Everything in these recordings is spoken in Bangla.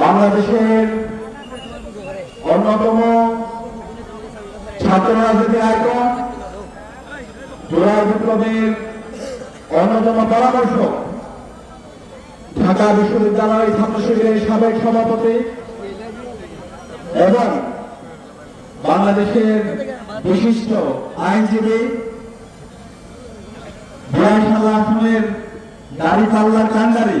বাংলাদেশের অন্যতম ছাত্র রাজনীতি আইকন জোড়াই বিপ্লবের অন্যতম পরামর্শক, ঢাকা বিশ্ববিদ্যালয় ছাত্র শিবিরের সাবেক সভাপতি এবং বাংলাদেশের বিশিষ্ট আইনজীবী বিয়াশাল্লাহ আসনের দাড়ি পাল্লার কান্ডারি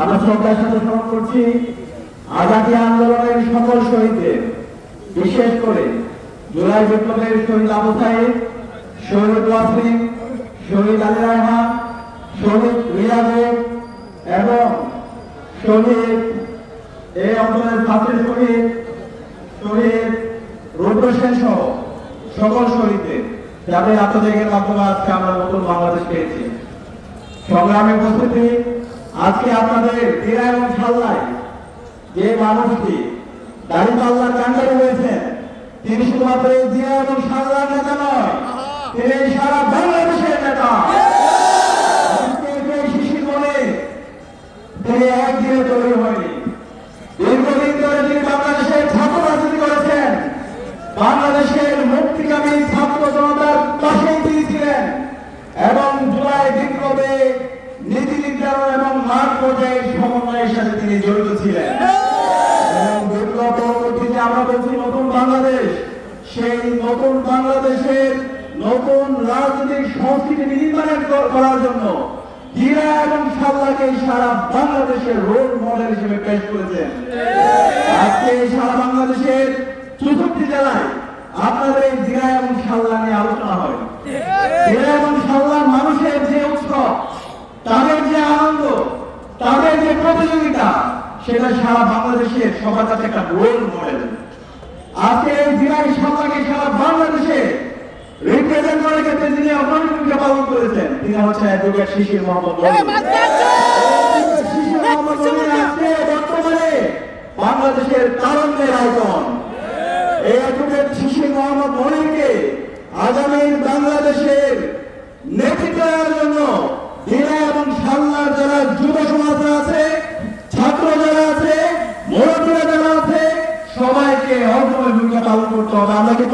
আমরা শ্রদ্ধার সাথে স্মরণ করছি। আজাদি আন্দোলনের সকল শহীদদের, বিশেষ করে জুলাই বিপ্লবের শহীদ আবু সাহেব শহীদ ওয়াসিম, শহীদ আলী রহমান শহীদ রিয়াজেব এবং শহীদ এই অঞ্চলের ছাত্রের শহীদ শহীদ রুদ্র সেন সহ সকল শহীদদের যাদের আত্মত্যাগের মাধ্যমে আজকে আমরা নতুন বাংলাদেশ পেয়েছি। সংগ্রামে উপস্থিতি আজকে আপনাদের দিরা এবং সাল্লায় যে মানুষটি দাড়ি পাল্লার কান্ডারি হয়েছেন তিনি শুধুমাত্র দিরা এবং সাল্লার নেতা নয়, তিনি সারা বাংলাদেশের নেতা। শিশির তিনি একদিনে তৈরি হয়নি। দীর্ঘদিন ধরে তিনি বাংলাদেশের ছাত্র রাজনীতি করেছেন। বাংলাদেশের মুক্তিকামী ছাত্র জনতার পাশেই তিনি ছিলেন। এবং জুলাই বিপ্লবে নীতি নির্ধারণ এবং মাঠ পর্যায়ে সমন্বয়ের সারা বাংলাদেশের মডেল হিসেবে পেশ করেছেন। আজকে সারা বাংলাদেশের চতুর্থ জেলায় আপনাদের এই জিরা এবং সাল্লা নিয়ে আলোচনা হয় জিরা এবং সাল্লার মানুষের যে উৎসব তাদের যে আনন্দ তাদের যে প্রতিযোগিতা সেটা সারা বাংলাদেশের সবার কাছে একটা রোল মডেল আজকে এই জিরাই সাল্লাকে সারা বাংলাদেশে রিপ্রেজেন্ট যিনি অগ্রণী ভূমিকা পালন করেছেন তিনি হচ্ছেন অ্যাডভোকেট শিশির মোহাম্মদ শিশির মোহাম্মদ আজকে বর্তমানে বাংলাদেশের তারুণ্যের আইকন এই অ্যাডভোকেট শিশির মোহাম্মদ মনিরকে আগামী বাংলাদেশের নেতৃত্ব দেওয়ার জন্য দিনা এবং সাল্লার যারা যুব সবাইকে অগ্রণী ভূমিকা পালন করতে হবে। আমরা কি।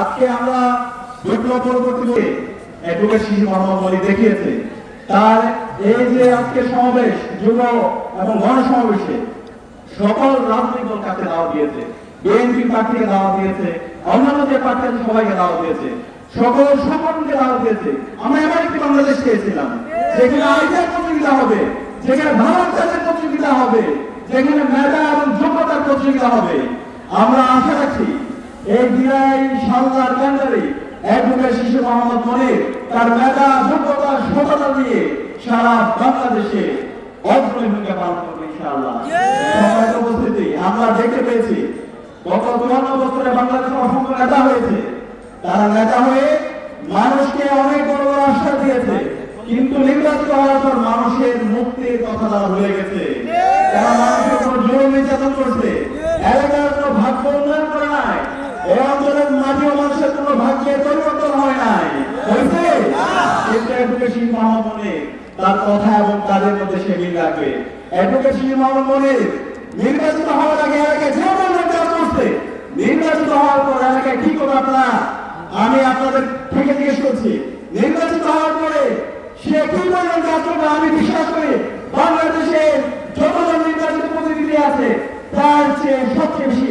আজকে আমরা বিপ্লব পরবর্তী অ্যাডভোকেট শিশু দেখিয়েছে। তার এই যে আজকে সমাবেশ, যুব এবং গণসমাবেশে সকল রাজনৈতিক দল কাছে দাওয়া দিয়েছে? বিএনপি প্রার্থীকে দাওয়া দিয়েছে, অন্যান্য যে আছে সবাইকে দাওয়া দিয়েছে, সকল সংগঠনকে দাওয়া দিয়েছে। আমরা এমন একটি বাংলাদেশ চেয়েছিলাম। যেখানে আইনের প্রতিযোগিতা হবে, যেখানে ভারত প্রতিযোগিতা হবে। যেখানে মেধা এবং যোগ্যতার প্রতিযোগিতা হবে। আমরা আশা রাখছি এই বিরাই কেন্দ্রে অ্যাডভোকেট শিশু মোহাম্মদ মনির তার মেধা, যোগ্যতা সারা বাংলাদেশে অগ্রণী ভূমিকা পালন করবে ইনশাআল্লাহ। উপস্থিতি, আমরা দেখতে পেয়েছি, গত চুয়ান্ন বছরে অসংখ্য নেতা হয়েছে। তারা নেতা হয়ে মানুষকে অনেক বড় বড় আশ্বাস দিয়েছে, কিন্তু নির্বাচিত হওয়ার পর মানুষের মুক্তির কথা তারা ভুলে গেছে। তারা উপর নির্যাতন করছে। এলাকার কোনো ভাগ্য উন্নয়ন করে নাই। এই অঞ্চলের মাটি মানুষের কোনো ভাগ্যের পরিবর্তন হয় নাই। এডুকেশন মোহাম্মদ মনির তার কথা এবং কাজের মধ্যে সে মিল রাখবে। এডুকেশন মোহাম্মদ মনির নির্বাচিত হওয়ার আগে এলাকায় যে পরিমাণ কাজ করছে। নির্বাচিত হওয়ার পর এলাকায় কি করব আপনারা? আমি আপনাদের থেকে জিজ্ঞেস করছি। নির্বাচিত হওয়ার পরে সে কি পরিমাণ কাজ করবে আমি বিশ্বাস করি বাংলাদেশের যতজন নির্বাচিত প্রতিনিধি আছে তার চেয়ে সবচেয়ে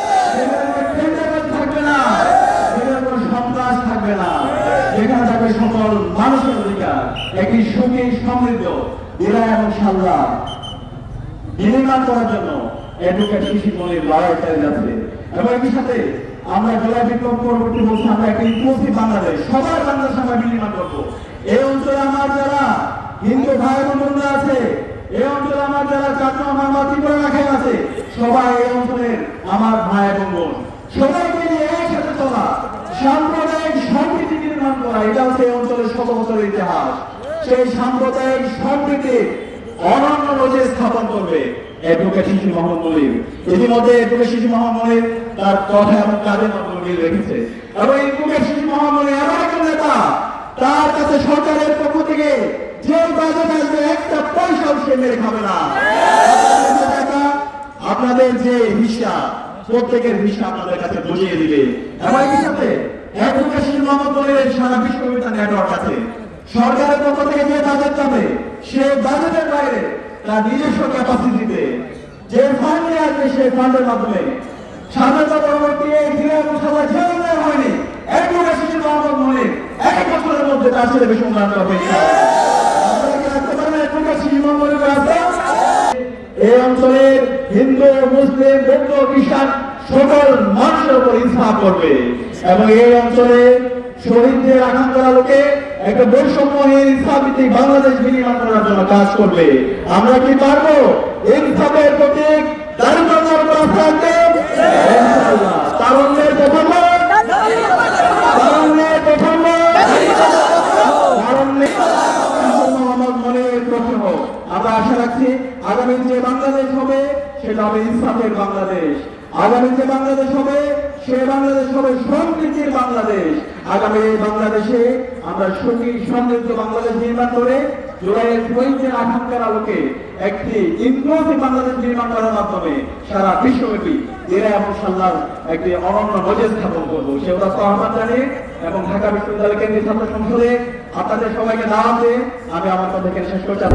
ইনশাল্লাহ বিনির্মাণ করার জন্য এডুকেট শিশু মনির লড়াই চালিয়ে যাচ্ছে এবং একই সাথে আমরা জেলা বিপ্লব পরবর্তী বলছি, আমরা একটা ইনক্লুসিভ বাংলাদেশ, সবার বাংলাদেশ আমরা বিনির্মাণ করব। এই অঞ্চলে আমার যারা হিন্দু ভাই এবং বোনরা আছে এই অঞ্চলে আমার যারা চাকমা মামা ত্রিপুরা রাখাই আছে, সবাই এই অঞ্চলের আমার ভাই এবং বোন। সবাইকে নিয়ে একসাথে চলা, সাম্প্রদায়িক সম্প্রীতি নির্মাণ করা, এটা হচ্ছে এই অঞ্চলের শত বছরের ইতিহাস। সেই সাম্প্রদায়িক সম্প্রীতির অনন্য রোজে স্থাপন করবে শিশু মোহাম্মদ ইতিমধ্যে শিশু মোহাম্মদ তার কথা এবং কাজের মাধ্যমে মিল রেখেছে। এবং শিশু মোহাম্মদ এমন একজন নেতা, তার কাছে সরকারের পক্ষ থেকে যে বাজেট আসবে, একটা পয়সাও সে মেরে খাবে না। আপনাদের যে হিসাব প্রত্যেকের হিসাব আপনাদের কাছে বুঝিয়ে দিবে। এবং একই সাথে শিশু মোহাম্মদ সারা বিশ্ববিদ্যালয় নেটওয়ার্ক আছে। সরকারের পক্ষ থেকে যে বাজেট যাবে সে বাজেটের বাইরে তার নিজস্ব ক্যাপাসিটিতে যে ফান্ড আসবে, সেই ফান্ডের মাধ্যমে স্বাধীনতা পরবর্তী এই মুসলমান যে উন্নয়ন হয়নি। এক যুগে শিশু মনে এক বছরের মধ্যে তার ছেলে বেশি উন্নয়ন রাস্তা এই অঞ্চলের হিন্দু, মুসলিম, বৌদ্ধ, খ্রিস্টান সকল মানুষের উপর ইনসাফ করবে এবং এই অঞ্চলে শহীদদের আকাঙ্ক্ষা লোকে একটা বৈষম্যহীন ভিত্তিক বাংলাদেশ বিনির্মাণ করার জন্য কাজ করবে। আমরা কি পারব? প্রতীক আস্থা তারুণ্যের প্রথম তারুণ্যের প্রথম। আমরা আশা রাখছি আগামী যে বাংলাদেশ হবে, সেটা হবে ইনসাফের বাংলাদেশ। আগামী যে বাংলাদেশ হবে, সে বাংলাদেশ হবে সম্প্রীতির বাংলাদেশ। আগামী বাংলাদেশে আমরা সুখী সমৃদ্ধ বাংলাদেশ নির্মাণ করে আকাঙ্ক্ষার আলোকে একটি বাংলাদেশ নির্মাণ করার মাধ্যমে সারা বিশ্বব্যাপী এরা এবং সাল্লার একটি অনন্য নজর স্থাপন করব সে জানিয়ে এবং ঢাকা বিশ্ববিদ্যালয় কেন্দ্রীয় ছাত্র সংসদে আপনাদের সবাইকে দাওয়াতে আমি আমার কথা শেষ করছি।